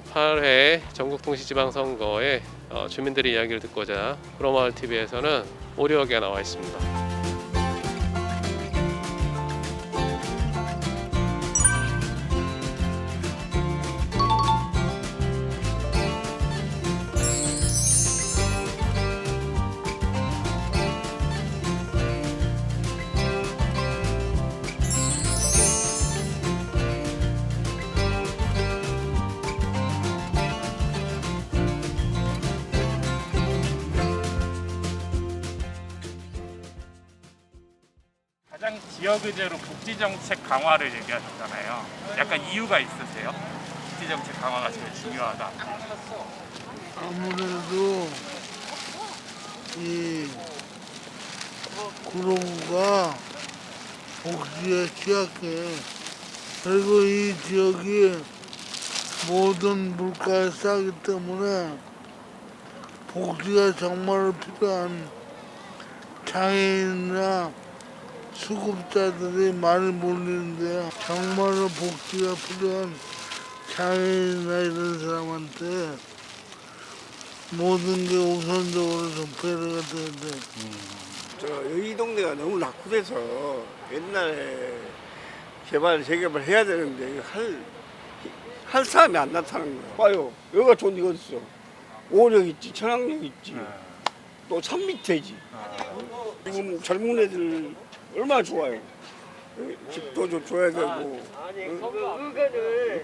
제8회 전국동시지방선거에 어, 주민들의 이야기를 듣고자 프로마을 TV에서는 오리역에 나와 있습니다. 가장 지역 의제로 복지 정책 강화를 얘기하셨잖아요. 약간 이유가 있으세요? 복지 정책 강화가 제일 중요하다. 아무래도 이 구로구가 복지에 취약해. 그리고 이 지역이 모든 물가에 싸기 때문에 복지가 정말 필요한 장애인이나 수급자들이 많이 몰리는데요. 정말로 복지가 필요한 장애인이나 이런 사람한테 모든 게 우선적으로 좀 배려가 돼야 돼. 저 여기 동네가 너무 낙후돼서 옛날에 개발 재개발 해야 되는데 할, 할 사람이 안 나타나는 거야. 봐요. 여기가 좋은 데가 어딨어. 오력 있지, 천왕역 있지, 또 산 밑에지. 지금 젊은 애들 얼마나 좋아요. 집도 좀 줘야 되고.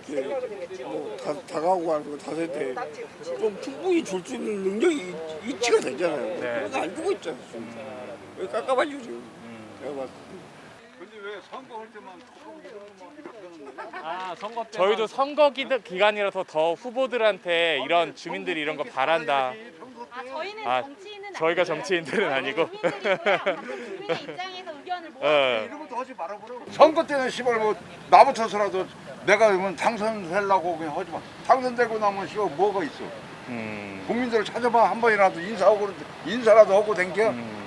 이렇게 뭐 다, 다가오고 하는 거 다세대 좀 충분히 줄 수 있는 능력이 있지가 되잖아요. 네. 그거 안 주고 있잖아요. 지금. 왜 깎아가지고 지금. 내가 봤을 때. 아, 선거 때 저희도 선거 기, 기간이라서 더 후보들한테 이런 주민들이 이런 거 바란다. 아, 저희는 아, 정치인은 저희가. 정치인들은 아니고. 주민들이고요. 주민의 입장에서 의견을 모아. 예. 선거 때는 시발 뭐 나부터서라도 내가 그러면 당선되려고 그냥 하지 마. 당선되고 나면 시발 뭐가 있어. 음. 국민들을 찾아봐 한 번이라도 인사하고 인사라도 하고 댕겨. 음.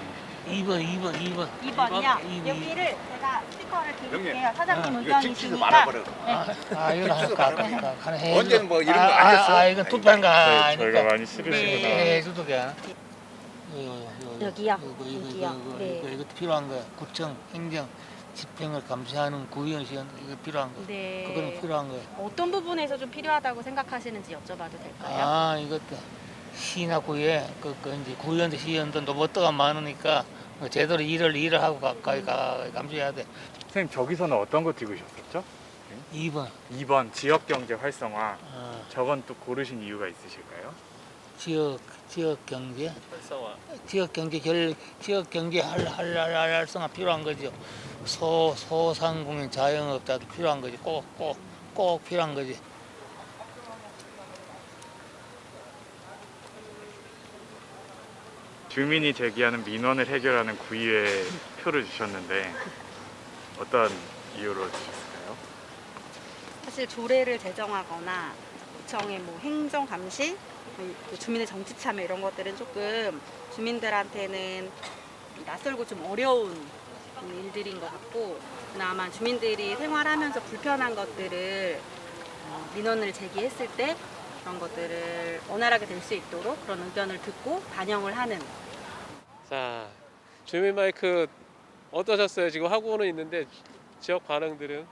2번, 2번, 2번. 2번이요. 여기를 제가 스티커를 드릴게요. 사장님 의견이시니까. 말아버려. 아, 이건 아까, 아까, 아까, 아까 해. 언제는 뭐 이런 거 아, 안 했어. 아, 아, 이건 투표한가 네, 저희가 많이 싫으시구나. 해줘도 돼. 여기요? 이거, 이거, 여기요? 이거, 네. 이거, 이것도 필요한 거야. 구청, 행정, 집행을 감시하는 구의원시원 이거 필요한 거. 네. 그거는 필요한 거야. 어떤 부분에서 좀 필요하다고 생각하시는지 여쭤봐도 될까요? 아, 이것도 시나 구에 그, 그 이제 구의원도 시의원도 노버터가 많으니까 뭐 제대로 일을 일을 하고 가까이 가 감시해야 돼. 선생님 저기서는 어떤 거 찍으셨었죠? 2번. 2번 지역 경제 활성화. 어, 저건 또 고르신 이유가 있으실까요? 지역 지역 경제 활성화. 지역 경제 결 지역 경제 할할할 활성화 필요한 거죠. 소 소상공인 자영업자도 필요한 거지. 꼭 꼭 꼭 필요한 거지. 주민이 제기하는 민원을 해결하는 구의회 표를 주셨는데 어떤 이유로 주셨을까요? 사실 조례를 제정하거나 구청의 뭐 행정 감시, 그 주민의 정치 참여 이런 것들은 조금 주민들한테는 낯설고 좀 어려운 일들인 것 같고 그나마 주민들이 생활하면서 불편한 것들을 어, 민원을 제기했을 때 그런 것들을 원활하게 될 수 있도록 그런 의견을 듣고 반영을 하는 자, 주민 마이크 어떠셨어요? 지금 하고는 있는데 지역 반응들은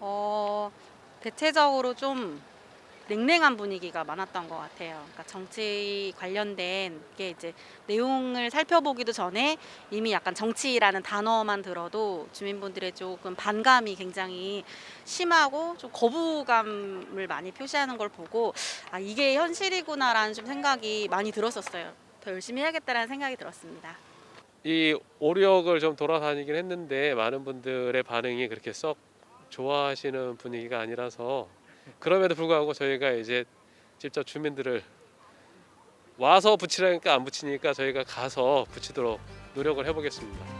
어, 대체적으로 좀 냉랭한 분위기가 많았던 것 같아요. 그러니까 정치 관련된 게 이제 내용을 살펴보기도 전에 이미 약간 정치라는 단어만 들어도 주민분들의 조금 반감이 굉장히 심하고 좀 거부감을 많이 표시하는 걸 보고 아 이게 현실이구나라는 좀 생각이 많이 들었었어요. 더 열심히 해야겠다라는 생각이 들었습니다. 이 오리역을 좀 돌아다니긴 했는데 많은 분들의 반응이 그렇게 썩 좋아하시는 분위기가 아니라서 그럼에도 불구하고 저희가 이제 직접 주민들을 와서 붙이라니까 안 붙이니까 저희가 가서 붙이도록 노력을 해보겠습니다.